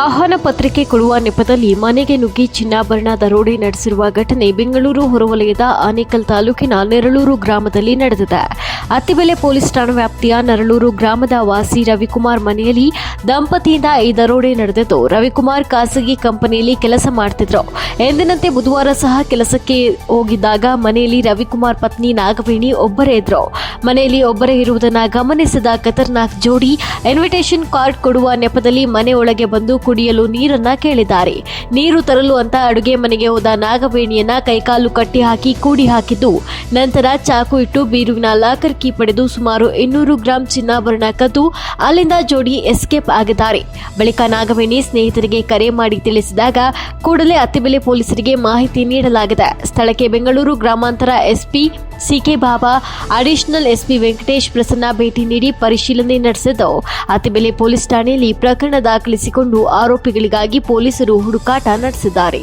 ಆಹ್ವಾನ ಪತ್ರಿಕೆ ಕೊಡುವ ನೆಪದಲ್ಲಿ ಮನೆಗೆ ನುಗ್ಗಿ ಚಿನ್ನಾಭರಣ ದರೋಡೆ ನಡೆಸಿರುವ ಘಟನೆ ಬೆಂಗಳೂರು ಹೊರವಲಯದ ಆನೇಕಲ್ ತಾಲೂಕಿನ ನೆರಳೂರು ಗ್ರಾಮದಲ್ಲಿ ನಡೆದಿದೆ. ಅತ್ತಿಬೆಲೆ ಪೊಲೀಸ್ ಠಾಣಾ ವ್ಯಾಪ್ತಿಯ ನರಳೂರು ಗ್ರಾಮದ ವಾಸಿ ರವಿಕುಮಾರ್ ಮನೆಯಲ್ಲಿ ದಂಪತಿಯಿಂದ ಈ ದರೋಡೆ ನಡೆದಿದ್ದು, ರವಿಕುಮಾರ್ ಖಾಸಗಿ ಕಂಪನಿಯಲ್ಲಿ ಕೆಲಸ ಮಾಡ್ತಿದ್ರು. ಎಂದಿನಂತೆ ಬುಧವಾರ ಸಹ ಕೆಲಸಕ್ಕೆ ಹೋಗಿದ್ದಾಗ ಮನೆಯಲ್ಲಿ ರವಿಕುಮಾರ್ ಪತ್ನಿ ನಾಗವೇಣಿ ಒಬ್ಬರೇ ಇದ್ರು. ಮನೆಯಲ್ಲಿ ಒಬ್ಬರೇ ಇರುವುದನ್ನು ಗಮನಿಸಿದ ಖತರ್ನಾಕ್ ಜೋಡಿ ಇನ್ವಿಟೇಷನ್ ಕಾರ್ಡ್ ಕೊಡುವ ನೆಪದಲ್ಲಿ ಮನೆಯೊಳಗೆ ಬಂದು ಕುಡಿಯಲು ನೀರನ್ನ ಕೇಳಿದ್ದಾರೆ. ನೀರು ತರಲು ಅಂತ ಅಡುಗೆ ಮನೆಗೆ ಹೋದ ನಾಗವೇಣಿಯನ್ನ ಕೈಕಾಲು ಕಟ್ಟಿ ಹಾಕಿ ಕೂಡಿ ಹಾಕಿದ್ದು. ನಂತರ ಚಾಕು ಇಟ್ಟು ಬೀರುವಿನ ಲಾಕರ್ ಕೀ ಪಡೆದು ಸುಮಾರು ಇನ್ನೂರು ಗ್ರಾಂ ಚಿನ್ನಾಭರಣ ಕದ್ದು ಅಲ್ಲಿಂದ ಜೋಡಿ ಎಸ್ಕೇಪ್ ಆಗಿದ್ದಾರೆ. ಬಳಿಕ ನಾಗವೇಣಿ ಸ್ನೇಹಿತರಿಗೆ ಕರೆ ಮಾಡಿ ತಿಳಿಸಿದಾಗ ಕೂಡಲೇ ಅತ್ತಿಬೆಲೆ ಪೊಲೀಸರಿಗೆ ಮಾಹಿತಿ ನೀಡಲಾಗಿದೆ. ಸ್ಥಳಕ್ಕೆ ಬೆಂಗಳೂರು ಗ್ರಾಮಾಂತರ SP CK Baba, additional SP Venkatesh Prasanna ಭೇಟಿ ನೀಡಿ ಪರಿಶೀಲನೆ ನಡೆಸಿದ್ದು ಅತಿಬೆಲೆ ಪೊಲೀಸ್ ಠಾಣೆಯಲ್ಲಿ ಪ್ರಕರಣ ದಾಖಲಿಸಿಕೊಂಡು ಆರೋಪಿಗಳಿಗಾಗಿ ಪೊಲೀಸರು ಹುಡುಕಾಟ ನಡೆಸಿದ್ದಾರೆ.